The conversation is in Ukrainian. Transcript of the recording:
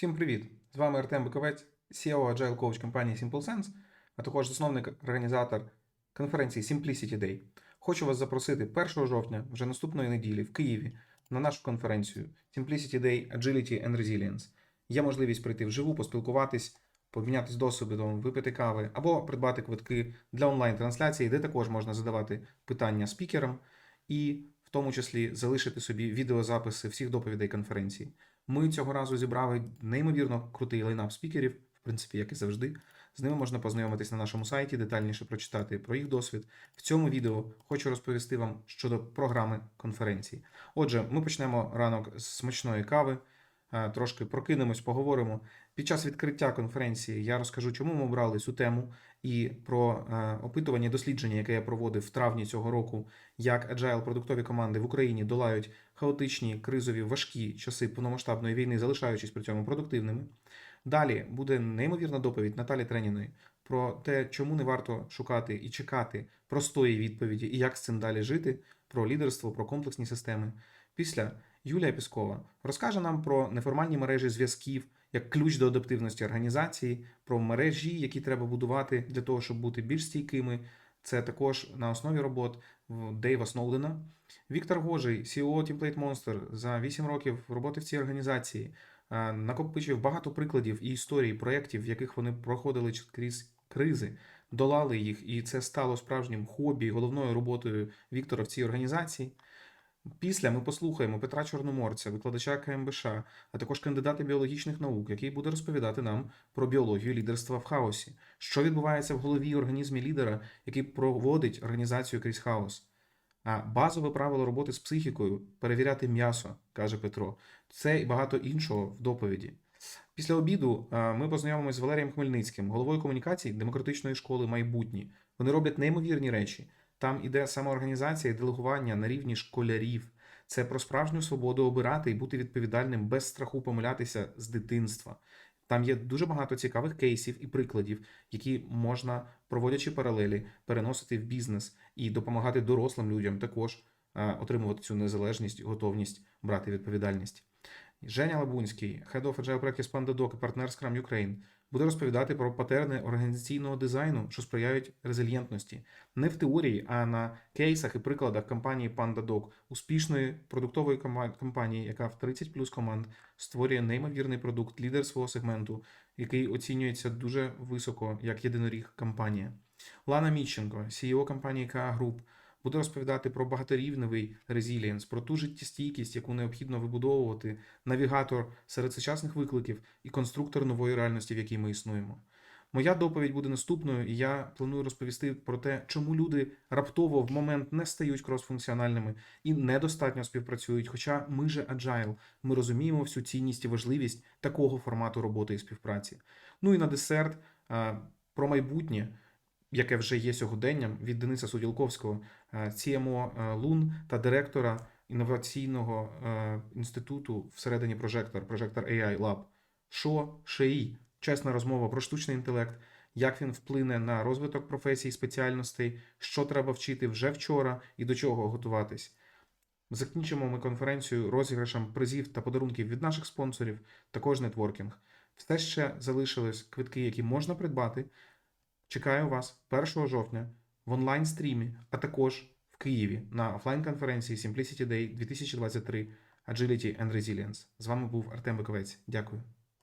Всім привіт! З вами Артем Биковець, CEO Agile Coach компанії SimpleSense, а також засновник організатор конференції Simplicity Day. Хочу вас запросити 1 жовтня, вже наступної неділі, в Києві на нашу конференцію Simplicity Day Agility and Resilience. Є можливість прийти вживу, поспілкуватись, помінятись досвідом, випити кави або придбати квитки для онлайн-трансляції, де також можна задавати питання спікерам і в тому числі залишити собі відеозаписи всіх доповідей конференції. Ми цього разу зібрали неймовірно крутий лайнап спікерів, в принципі, як і завжди. З ними можна познайомитись на нашому сайті, детальніше прочитати про їх досвід. В цьому відео хочу розповісти вам щодо програми конференції. Отже, ми почнемо ранок з смачної кави, трошки прокинемось, поговоримо. Під час відкриття конференції я розкажу, чому ми обрали цю тему і про опитування дослідження, яке я проводив в травні цього року, як agile продуктові команди в Україні долають хаотичні, кризові, важкі часи повномасштабної війни, залишаючись при цьому продуктивними. Далі буде неймовірна доповідь Наталі Треніної про те, чому не варто шукати і чекати простої відповіді, і як з цим далі жити, про лідерство, про комплексні системи. Після Юлія Піскова розкаже нам про неформальні мережі зв'язків як ключ до адаптивності організації, про мережі, які треба будувати для того, щоб бути більш стійкими. Це також на основі робот Дейва Сноудена. Віктор Гожий, CEO Template Monster, за 8 років роботи в цій організації е, накопичив багато прикладів і історій проєктів, в яких вони проходили крізь кризи, долали їх, і це стало справжнім хобі, головною роботою Віктора в цій організації. Після ми послухаємо Петра Чорноморця, викладача КМБШ, а також кандидата біологічних наук, який буде розповідати нам про біологію лідерства в хаосі, що відбувається в голові і організмі лідера, який проводить організацію крізь хаос. А базове правило роботи з психікою перевіряти м'ясо, каже Петро. Це і багато іншого в доповіді. Після обіду ми познайомимося з Валерієм Хмельницьким, головою комунікації демократичної школи майбутні. Вони роблять неймовірні речі. Там іде самоорганізація і делегування на рівні школярів. Це про справжню свободу обирати і бути відповідальним без страху помилятися з дитинства. Там є дуже багато цікавих кейсів і прикладів, які можна, проводячи паралелі, переносити в бізнес і допомагати дорослим людям також отримувати цю незалежність, готовність брати відповідальність. Женя Лабунський, Head of Agile Practice PandaDoc і партнер Scrum Ukraine, буде розповідати про патерни організаційного дизайну, що сприяють резильєнтності, не в теорії, а на кейсах і прикладах компанії PandaDoc, успішної продуктової компанії, яка в 30 плюс команд створює неймовірний продукт, лідер свого сегменту, який оцінюється дуже високо як єдиноріг компанія. Лана Міщенко, CEO компанії KA Group, буде розповідати про багаторівневий резілієнс, про ту життєстійкість, яку необхідно вибудовувати, навігатор серед сучасних викликів і конструктор нової реальності, в якій ми існуємо. Моя доповідь буде наступною, і я планую розповісти про те, чому люди раптово в момент не стають кросфункціональними і недостатньо співпрацюють. Хоча ми же agile, ми розуміємо всю цінність і важливість такого формату роботи і співпраці. Ну і на десерт про майбутнє яке вже є сьогоденням від Дениса Суділковського, е, CMO е, Лун та директора інноваційного е, інституту всередині прожектор, прожектор AI Lab. Що ШИ? Чесна розмова про штучний інтелект, як він вплине на розвиток професій, спеціальностей, що треба вчити вже вчора і до чого готуватись. Закінчимо ми конференцію розіграшем призів та подарунків від наших спонсорів, також нетворкінг. Все ще залишились квитки, які можна придбати. Чекаю вас 1 жовтня в онлайн-стрімі, а також в Києві на офлайн-конференції Simplicity Day 2023 Agility and Resilience. З вами був Артем Биковець. Дякую.